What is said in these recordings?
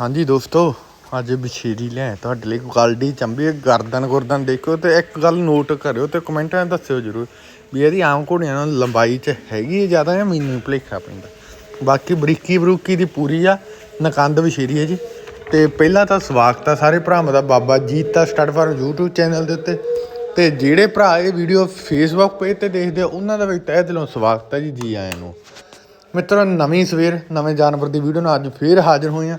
ਹਾਂਜੀ ਦੋਸਤੋ, ਅੱਜ ਬਸ਼ੀਰੀ ਲੈ ਤੁਹਾਡੇ ਲਈ। ਗਾਲਡੀ ਚੰਬੀ ਗਰਦਨ ਗੁਰਦਨ ਦੇਖੋ ਤੇ ਇੱਕ ਗੱਲ ਨੋਟ ਕਰਿਓ ਤੇ ਕਮੈਂਟਾਂ ਦੱਸਿਓ ਜਰੂਰ ਵੀ ਇਹਦੀ ਆਮ ਘੋੜੀਆਂ ਨਾਲ ਲੰਬਾਈ 'ਚ ਹੈਗੀ ਹੈ ਜ਼ਿਆਦਾ ਜਾਂ ਮੈਨੂੰ ਭੁਲੇਖਾ ਪੈਂਦਾ। ਬਾਕੀ ਬਰੀਕੀ ਬਰੂਕੀ ਦੀ ਪੂਰੀ ਆ, ਨਕੰਦ ਬਸ਼ੀਰੀ ਹੈ ਜੀ। ਤੇ ਪਹਿਲਾਂ ਤਾਂ ਸਵਾਗਤ ਆ ਸਾਰੇ ਭਰਾਵਾਂ ਦਾ। Baba Jeet Jeeta stud farm YouTube channel ਦੇ ਉੱਤੇ। ਤੇ ਜਿਹੜੇ ਭਰਾ ਇਹ ਵੀਡੀਓ Facebook ਪੇਜ ਤੇ ਦੇਖਦੇ ਆ, ਉਹਨਾਂ ਦਾ ਵੀ ਤਹਿ ਦਿਲੋਂ ਸਵਾਗਤ ਹੈ ਜੀ ਜੀ ਆਇਆਂ ਨੂੰ। ਮਿੱਤਰੋ, ਨਵੀਂ ਸਵੇਰ, ਨਵੇਂ ਜਾਨਵਰ ਦੀ ਵੀਡੀਓ ਨਾਲ ਅੱਜ ਫੇਰ ਹਾਜ਼ਰ ਹੋਏ ਆ।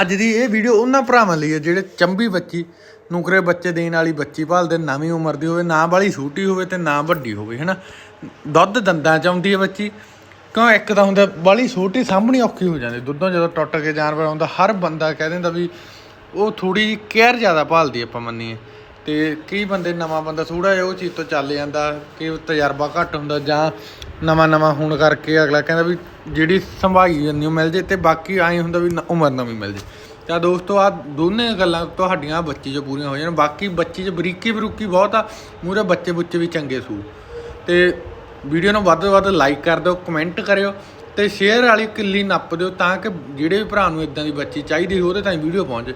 ਅੱਜ ਦੀ ਇਹ ਵੀਡੀਓ ਉਹਨਾਂ ਭਰਾਵਾਂ ਲਈ ਹੈ ਜਿਹੜੇ ਚੰਬੀ ਬੱਚੀ, ਨੁਕਰੇ ਬੱਚੇ ਦੇਣ ਵਾਲੀ ਬੱਚੀ ਭਾਲਦੇ, ਨਵੀਂ ਉਮਰ ਦੀ ਹੋਵੇ, ਨਾ ਵਾਲੀ ਛੋਟੀ ਹੋਵੇ ਤੇ ਨਾ ਵੱਡੀ ਹੋਵੇ, ਹੈਨਾ? ਦੁੱਧ ਦੰਦਾਂ ਚ ਆਉਂਦੀ ਹੈ ਬੱਚੀ, ਕਿਉਂ ਇੱਕ ਤਾਂ ਹੁੰਦਾ ਵਾਲੀ ਛੋਟੀ ਸਾਹਮਣੀ ਔਖੀ ਹੋ ਜਾਂਦੀ, ਦੁੱਧੋਂ ਜਦੋਂ ਟੁੱਟ ਕੇ ਜਾਨਵਰ ਆਉਂਦਾ, ਹਰ ਬੰਦਾ ਕਹਿ ਦਿੰਦਾ ਵੀ ਉਹ ਥੋੜੀ ਜਿਹੀ ਕੇਅਰ ਜ਼ਿਆਦਾ ਭਾਲਦੀ ਆਪਾਂ ਮੰਨੀਏ। ਤੇ ਕਈ ਬੰਦੇ ਨਵਾਂ ਬੰਦਾ ਥੋੜਾ ਜਿਹਾ ਉਹ ਚੀਜ਼ ਤੋਂ ਚੱਲ ਜਾਂਦਾ, ਕਿ ਤਜਰਬਾ ਘੱਟ ਹੁੰਦਾ ਜਾਂ ਨਵਾਂ ਨਵਾਂ ਹੋਣ ਕਰਕੇ ਅਗਲਾ ਕਹਿੰਦਾ ਵੀ ਜਿਹੜੀ ਸੰਭਾਈ ਜਾਂਦੀ ਉਹ ਮਿਲ ਜੇ ਤੇ ਬਾਕੀ ਐਂ ਹੁੰਦਾ ਵੀ ਨ- ਉਮਰ ਨਵੀਂ ਮਿਲ ਜੇ। ਤਾਂ ਦੋਸਤੋ ਆ ਦੋਨੇ ਗੱਲਾਂ ਤੁਹਾਡੀਆਂ ਬੱਚੀ 'ਚ ਪੂਰੀਆਂ ਹੋ ਜਾਣ। ਬਾਕੀ ਬੱਚੀ 'ਚ ਬਰੀਕੀ ਬਰੂਕੀ ਬਹੁਤ ਆ ਮੂਰੇ ਬੱਚੇ ਬੁੱਚੇ ਵੀ ਚੰਗੇ ਸੂ ਤੇ ਵੀਡੀਓ ਨੂੰ ਵੱਧ ਤੋਂ ਵੱਧ ਲਾਈਕ ਕਰ ਦਿਓ ਕਮੈਂਟ ਕਰਿਓ ਤੇ ਸ਼ੇਅਰ ਵਾਲੀ ਕਿੱਲੀ ਨੱਪ ਦਿਓ ਤਾਂ ਕਿ ਜਿਹੜੇ ਵੀ ਭਰਾ ਨੂੰ ਇਦਾਂ ਦੀ ਬੱਚੀ ਚਾਹੀਦੀ ਉਹਦੇ ਤਾਈਂ ਵੀਡੀਓ ਪਹੁੰਚੇ।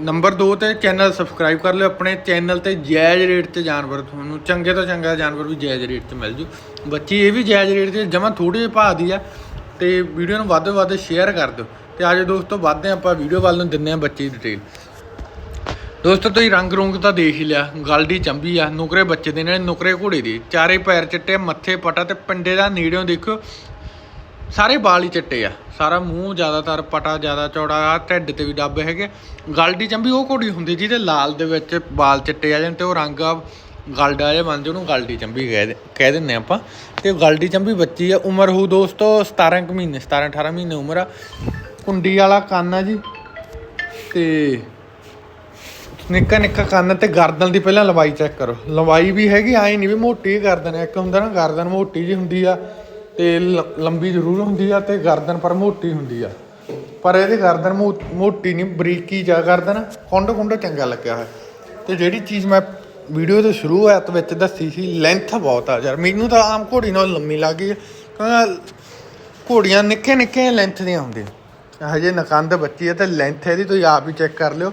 ਨੰਬਰ 2 ਤੇ ਚੈਨਲ ਸਬਸਕ੍ਰਾਈਬ ਕਰ ਲਿਓ, ਆਪਣੇ ਚੈਨਲ ਤੇ ਜਾਇਜ਼ ਰੇਟ ਤੇ ਜਾਨਵਰ ਤੁਹਾਨੂੰ ਚੰਗੇ ਤੋਂ ਚੰਗਾ ਜਾਨਵਰ ਵੀ ਜਾਇਜ਼ ਰੇਟ ਤੇ ਮਿਲ ਜੂ। ਬੱਚੀ ਇਹ ਵੀ ਜਾਇਜ਼ ਰੇਟ ਤੇ, ਜਮਾ ਥੋੜੇ ਜਿਹੇ ਭਾਅ ਦੀ ਆ, ਤੇ ਵੀਡੀਓ ਨੂੰ ਵੱਧ ਤੋਂ ਵੱਧ ਸ਼ੇਅਰ ਕਰ ਦਿਓ। ਤੇ ਅੱਜ ਦੋਸਤੋ ਵੱਧਦੇ ਹਾਂ ਆਪਾਂ ਵੀਡੀਓ ਵੱਲ ਨੂੰ ਦਿੰਨੇ ਆ ਬੱਚੀ ਦੀ ਡਿਟੇਲ ਦੋਸਤੋ ਤੁਸੀਂ ਰੰਗ ਰੁੰਗ ਤਾਂ ਦੇਖ ਹੀ ਲਿਆ ਗਲਡੀ ਚੰਬੀ ਆ, ਨੁਕਰੇ ਬੱਚੇ ਦੇ ਨੇ, ਨੁਕਰੇ ਘੋੜੇ ਦੇ। ਚਾਰੇ ਪੈਰ ਚਿੱਟੇ, ਮੱਥੇ ਪਟਾ ਤੇ ਪਿੰਡੇ ਦਾ ਨੇੜਿਓਂ ਦੇਖੋ ਸਾਰੇ ਵਾਲ ਹੀ ਚਿੱਟੇ ਆ। ਸਾਰਾ ਮੂੰਹ ਜ਼ਿਆਦਾਤਰ ਪਟਾ, ਜ਼ਿਆਦਾ ਚੌੜਾ ਆ ਢਿੱਡ ਤੇ ਵੀ ਡੱਬ ਹੈਗੇ। ਗਲਡੀ ਚੰਬੀ ਉਹ ਘੋੜੀ ਹੁੰਦੀ ਜਿਹਦੇ ਲਾਲ ਦੇ ਵਿੱਚ ਵਾਲ ਚਿੱਟੇ ਆ ਜਾਣ ਤੇ ਉਹ ਰੰਗ ਆ ਗਲਡਾ ਜਿਹਾ ਬਣ ਉਹਨੂੰ ਗਲਡੀ ਚੰਬੀ ਕਹਿ ਦੇ- ਕਹਿ ਦਿੰਨੇ ਆਪਾਂ। ਤੇ ਗਲਡੀ ਚੰਬੀ ਬੱਚੀ ਆ, ਉਮਰ ਹੋ ਦੋਸਤੋ 17 ਕੁ ਮਹੀਨੇ 17 18 ਮਹੀਨੇ ਉਮਰ ਆ। ਕੁੰਡੀ ਵਾਲਾ ਕੰਨ ਆ ਜੀ। ਤੇ ਨਿੱਕਾ ਨਿੱਕਾ ਕੰਨ ਤੇ ਗਰਦਨ ਦੀ ਪਹਿਲਾਂ ਲੰਬਾਈ ਚੈੱਕ ਕਰੋ। ਲੰਬਾਈ ਵੀ ਹੈਗੀ, ਐ ਨਹੀਂ ਵੀ ਮੋਟੀ ਗਰਦਨ ਇੱਕ ਹੁੰਦਾ ਨਾ ਗਰਦਨ ਮੋਟੀ ਜੀ ਹੁੰਦੀ ਆ। ਤੇ ਲ- ਲੰਬੀ ਜ਼ਰੂਰ ਹੁੰਦੀ ਆ ਤੇ ਗਰਦਨ ਪਰ ਮੋਟੀ ਹੁੰਦੀ ਆ। ਪਰ ਇਹਦੀ ਗਰਦਨ ਮੋ- ਮੋਟੀ ਨਹੀਂ, ਬਰੀਕੀ ਜਾ ਗਰਦਨ ਕੁੰਡ ਕੁੰਡ ਚੰਗਾ ਲੱਗਿਆ ਹੋਇਆ। ਤੇ ਜਿਹੜੀ ਚੀਜ਼ ਮੈਂ ਵੀਡੀਓ ਦੇ ਸ਼ੁਰੂਆਤ ਵਿੱਚ ਦੱਸੀ ਸੀ ਲੈਂਥ ਬਹੁਤ ਆ ਯਾਰ। ਮੈਨੂੰ ਤਾਂ ਆਮ ਘੋੜੀ ਨਾਲ ਲੰਮੀ ਲੱਗੀ ਕਿਉਂਕਿ ਘੋੜੀਆਂ ਨਿੱਕੇ ਨਿੱਕੇ ਲੈਂਥ ਦੀਆਂ ਹੁੰਦੀਆਂ। ਹਜੇ ਨਕੰਦ ਬੱਚੀ ਹੈ ਤੇ ਲੈਂਥ ਇਹਦੀ ਤੁਸੀਂ ਆਪ ਹੀ ਚੈੱਕ ਕਰ ਲਿਓ।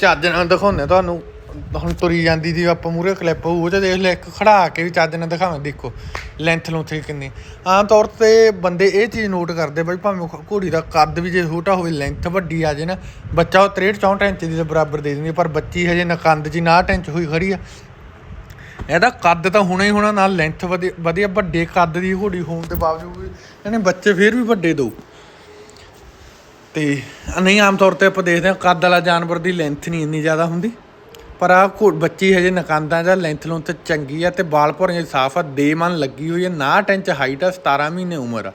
ਚੱਜ ਨਾਲ ਦਿਖਾਉਂਦੇ ਤੁਹਾਨੂੰ। ਹੁਣ ਤੁਰੀ ਜਾਂਦੀ ਦੀ ਆਪਾਂ ਮੂਰੇ ਕਲਿੱਪ ਹੋਊ, ਉਹ 'ਚ ਦੇਖ ਲੈ, ਇੱਕ ਖੜਾ ਕੇ ਵੀ ਚੱਜ ਨਾਲ ਦਿਖਾਵਾਂ, ਦੇਖੋ ਲੈਂਥ ਲੂੰਥ ਕਿੰਨੀ। ਆਮ ਤੌਰ ਤੇ ਬੰਦੇ ਇਹ ਚੀਜ਼ ਨੋਟ ਕਰਦੇ, ਬਈ ਭਾਵੇਂ ਘੋੜੀ ਦਾ ਕੱਦ ਵੀ ਜੇ ਛੋਟਾ ਹੋਵੇ ਲੈਂਥ ਵੱਡੀ ਆ ਜੇ ਨਾ, ਬੱਚਾ ਉਹ 63 64 ਇੰਚ ਦੀ ਦੇ ਬਰਾਬਰ ਦੇ ਦਿੰਦੀ ਪਰ ਬੱਚੀ ਹਜੇ ਨਕੰਦ ਜੀ 59 ਇੰਚ ਹੋਈ ਖੜੀ ਆ। ਇਹਦਾ ਕੱਦ ਤਾਂ ਹੋਣਾ ਹੀ ਹੋਣਾ ਨਾਲ ਲੈਂਥ ਵਧੀਆ ਵਧੀਆ, ਵੱਡੇ ਕੱਦ ਦੀ ਘੋੜੀ ਹੋਣ ਦੇ ਬਾਵਜੂਦ ਵੀ, ਇਹਨੇ ਬੱਚੇ ਫੇਰ ਵੀ ਵੱਡੇ ਦੋ। ਤੇ, ਨਹੀਂ, ਆਮ ਤੌਰ ਤੇ ਆਪਾਂ ਦੇਖਦੇ ਹਾਂ, ਕੱਦ ਵਾਲਾ ਜਾਨਵਰ ਦੀ ਲੈਂਥ ਨਹੀਂ ਇੰਨੀ ਜ਼ਿਆਦਾ ਹੁੰਦੀ। ਪਰ ਆ ਬੱਚੀ ਹਜੇ ਨਕਾਂਦਾ ਜਾਂ ਲੈਂਥ ਲੂੰਥ ਚੰਗੀ ਆ ਤੇ ਬਾਲ ਭੌਰੀਆਂ ਸਾਫ਼ ਆ, ਦੇ ਮਨ ਲੱਗੀ ਹੋਈ ਹੈ 59 ਇੰਚ ਹਾਈਟ ਆ 17 ਮਹੀਨੇ ਉਮਰ ਆ।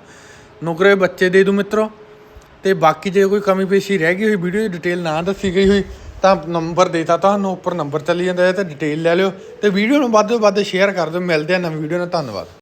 ਨੁਕਰੇ ਬੱਚੇ ਦੇ ਦੂ ਮਿੱਤਰੋ। ਤੇ ਬਾਕੀ ਜੇ ਕੋਈ ਕਮੀ ਪੇਸ਼ੀ ਰਹਿ ਗਈ ਹੋਈ ਵੀਡੀਓ ਦੀ ਡਿਟੇਲ ਨਾ ਦੱਸੀ ਗਈ ਹੋਈ, ਤਾਂ ਨੰਬਰ ਦੇਤਾ ਤੁਹਾਨੂੰ, ਉੱਪਰ ਨੰਬਰ ਚੱਲੀ ਜਾਂਦਾ ਹੈ ਤੇ ਡਿਟੇਲ ਲੈ ਲਿਓ। ਤੇ ਵੀਡੀਓ ਨੂੰ ਵੱਧ ਤੋਂ ਵੱਧ ਸ਼ੇਅਰ ਕਰ ਦਿਓ। ਮਿਲਦੇ ਆ ਨਵੀਂ ਵੀਡੀਓ ਨਾਲ। ਧੰਨਵਾਦ।